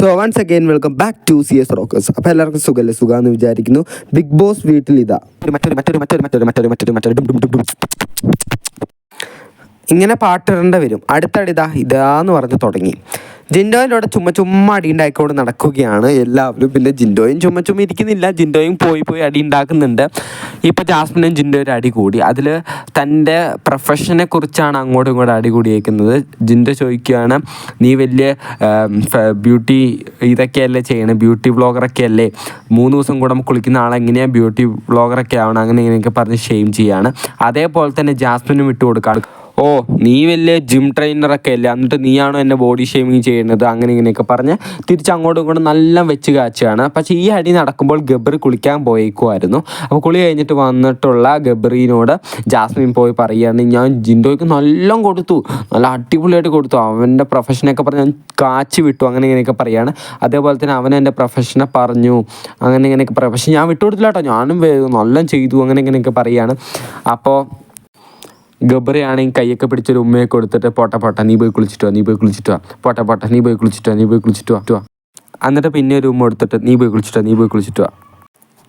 So once again welcome back to C S rockers അപ്പോൾ എല്ലാവർക്കും സുഖമല്ലേ സുഖമെന്ന് വിചാരിക്കുന്നു ബിഗ് ബോസ് വീട്ടിൽ ഇതാ മറ്റൊരു മറ്റൊരു മറ്റൊരു മറ്റൊരു മറ്റൊരു മറ്റൊരു മറ്റൊരു. ഇങ്ങനെ പാട്ടിടേണ്ട വരും. അടുത്തടിതാ ഇതാന്ന് പറഞ്ഞ് തുടങ്ങി. ജിൻഡോയിലൂടെ ചുമ്മ ചുമ്മാ അടി ഉണ്ടാക്കിക്കൊണ്ട് നടക്കുകയാണ് എല്ലാവരും. പിന്നെ ജിൻഡോയും ചുമ്മാ ചുമ്മാ ഇരിക്കുന്നില്ല. ജിൻഡോയും പോയി പോയി അടി ഉണ്ടാക്കുന്നുണ്ട്. ഇപ്പോൾ ജാസ്മിനും ജിൻഡോയും അടി കൂടി. അതിൽ തന്റെ പ്രൊഫഷനെ കുറിച്ചാണ് അങ്ങോട്ടും ഇങ്ങോട്ടും അടി കൂടിയേക്കുന്നത്. ജിൻഡോ ചോദിക്കുകയാണ് നീ വലിയ ബ്യൂട്ടി ഇതൊക്കെയല്ലേ ചെയ്യണേ? ബ്യൂട്ടി വ്ളോഗറൊക്കെ അല്ലേ മൂന്ന് ദിവസം കൂടെ കുളിക്കുന്ന ആളെങ്ങനെയാണ് ബ്യൂട്ടി വ്ളോഗറൊക്കെ ആവണം? അങ്ങനെ ഇങ്ങനെയൊക്കെ പറഞ്ഞ് ഷെയിം ചെയ്യുകയാണ് അതേപോലെ തന്നെ ജാസ്മിനും വിട്ടു കൊടുക്കാണ്. ഓ നീ വലിയ ജിം ട്രെയിനറൊക്കെ അല്ലേ? എന്നിട്ട് നീയാണോ എന്നെ ബോഡി ഷേമിങ് ചെയ്യുന്നത്? അങ്ങനെ ഇങ്ങനെയൊക്കെ പറഞ്ഞ് തിരിച്ച് അങ്ങോട്ടും ഇങ്ങോട്ടും നല്ല വെച്ച് കാച്ചുകയാണ് പക്ഷേ ഈ അടി നടക്കുമ്പോൾ ഗബർ കുളിക്കാൻ പോയേക്കുമായിരുന്നു അപ്പോൾ കുളി കഴിഞ്ഞിട്ട് വന്നിട്ടുള്ള ഗബ്രീനോട് ജാസ്മിൻ പോയി പറയുകയാണ് ഞാൻ ജിൻഡോയ്ക്ക് നല്ല കൊടുത്തു. നല്ല അടിപൊളിയായിട്ട് കൊടുത്തു. അവന്റെ പ്രൊഫഷനൊക്കെ പറഞ്ഞ് ഞാൻ കാച്ചി വിട്ടു. അങ്ങനെ ഇങ്ങനെയൊക്കെ പറയുകയാണ്. അതേപോലെ തന്നെ അവൻ എന്റെ പ്രൊഫഷനെ പറഞ്ഞു. അങ്ങനെ ഇങ്ങനെയൊക്കെ പറയാം പക്ഷേ ഞാൻ വിട്ടുകൊടുത്തില്ല കേട്ടോ. ഞാനും നല്ല ചെയ്തു. അങ്ങനെ ഇങ്ങനെയൊക്കെ പറയുകയാണ്. അപ്പോൾ ഗബ്രയാണെങ്കിൽ കൈയൊക്കെ പിടിച്ചൊരു ഉമ്മയെ കൊടുത്തിട്ട് പോട്ട പോട്ട നീ പോയി കുളിച്ചിട്ടോ നീ പോയി കുളിച്ചിട്ടോ പോട്ട പോട്ട നീ പോയി കുളിച്ചിട്ടോ നീ പോയി കുളിച്ചിട്ടോ. എന്നിട്ട് പിന്നെ ഒരു ഉമ്മ എടുത്തിട്ട് നീ പോയി കുളിച്ചിട്ടോ നീ പോയി കുളിച്ചിട്ടോ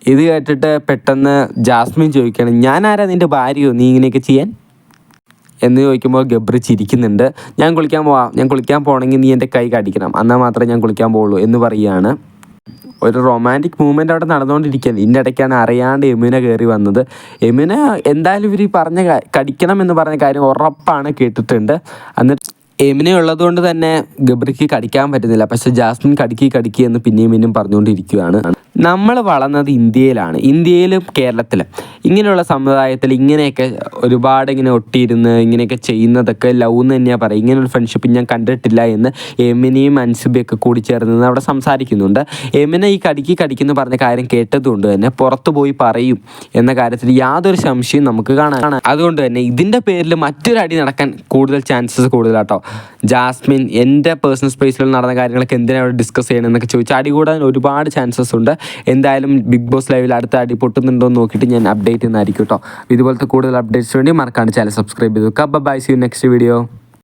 ഇത് കേട്ടിട്ട് പെട്ടെന്ന് ജാസ്മിൻ ചോദിക്കുകയാണ് ഞാൻ ആരാ നിന്റെ ഭാര്യയോ? നീ ഇങ്ങനെയൊക്കെ ചെയ്യാൻ? എന്ന് ചോദിക്കുമ്പോൾ ഗബ്രി ചിരിക്കുന്നുണ്ട് ഞാൻ കുളിക്കാൻ പോവാം ഞാൻ കുളിക്കാൻ പോകണമെങ്കിൽ നീ എന്റെ കൈ കടിക്കണം എന്നാൽ മാത്രമേ ഞാൻ കുളിക്കാൻ പോവുള്ളൂ എന്ന് പറയുകയാണ്. ഒരു റൊമാന്റിക് മൂവ്മെന്റ് അവിടെ നടന്നുകൊണ്ടിരിക്കുകയാണ്. ഇതിന്റെ ഇടയ്ക്കാണ് അറിയാണ്ട് യമുന കയറി വന്നത്. യമുന എന്തായാലും ഇവർ ഈ പറഞ്ഞ കടിക്കണം എന്ന് പറഞ്ഞ കാര്യം ഉറപ്പാണ് കേട്ടിട്ടുണ്ട്. എന്നിട്ട് യമുന ഉള്ളതുകൊണ്ട് തന്നെ ഗബ്രിക്ക് കടിക്കാൻ പറ്റുന്നില്ല. പക്ഷെ ജാസ്മിൻ കടിക്കി കടിക്കി എന്ന് പിന്നെയും പിന്നെയും പറഞ്ഞുകൊണ്ടിരിക്കുകയാണ്. നമ്മൾ വളർന്നത് ഇന്ത്യയിലാണ് ഇന്ത്യയിലും കേരളത്തിലും. ഇങ്ങനെയുള്ള സമുദായത്തിൽ ഇങ്ങനെയൊക്കെ ഒരുപാട് ഇങ്ങനെ ഒട്ടിയിരുന്ന് ഇങ്ങനെയൊക്കെ ചെയ്യുന്നതൊക്കെ ലവ് എന്ന് തന്നെയാണ് പറയുക. ഇങ്ങനൊരു ഫ്രണ്ട്ഷിപ്പ് ഞാൻ കണ്ടിട്ടില്ല എന്ന് എമിനെയും അൻസുബിയൊക്കെ കൂടി ചേർന്ന് അവിടെ സംസാരിക്കുന്നുണ്ട്. എമിനെ ഈ കടിക്ക് കടിക്കുന്നു പറഞ്ഞ കാര്യം കേട്ടതുകൊണ്ട് തന്നെ പുറത്തു പോയി പറയും എന്ന കാര്യത്തിൽ യാതൊരു സംശയവും നമുക്ക് കാണാൻ അതുകൊണ്ട് തന്നെ ഇതിന്റെ പേരിൽ മറ്റൊരു അടി നടക്കാൻ കൂടുതൽ ചാൻസസ് കൂടുതലാട്ടോ. ജാസ്മിൻ എന്റെ പേഴ്സണൽ സ്പേസിൽ നടന്ന കാര്യങ്ങളൊക്കെ എന്തിനാണ് അവിടെ ഡിസ്കസ് ചെയ്യണം എന്നൊക്കെ ചോദിച്ചാൽ അടി കൂടാൻ ഒരുപാട് ചാൻസസ് ഉണ്ട്. എന്തായാലും ബിഗ് ബോസ് ലൈവിൽ അടുത്ത അടി പൊട്ടുന്നുണ്ടോ എന്ന് നോക്കിയിട്ട് ഞാൻ അപ്ഡേറ്റ് ചെയ്യുന്നതായിരിക്കും കേട്ടോ ഇതുപോലത്തെ കൂടുതൽ അപ്ഡേറ്റ്സ് വേണ്ടി മറക്കാണ്ട് ചാനൽ സബ്സ്ക്രൈബ് ചെയ്തു Kaaba bye see you next video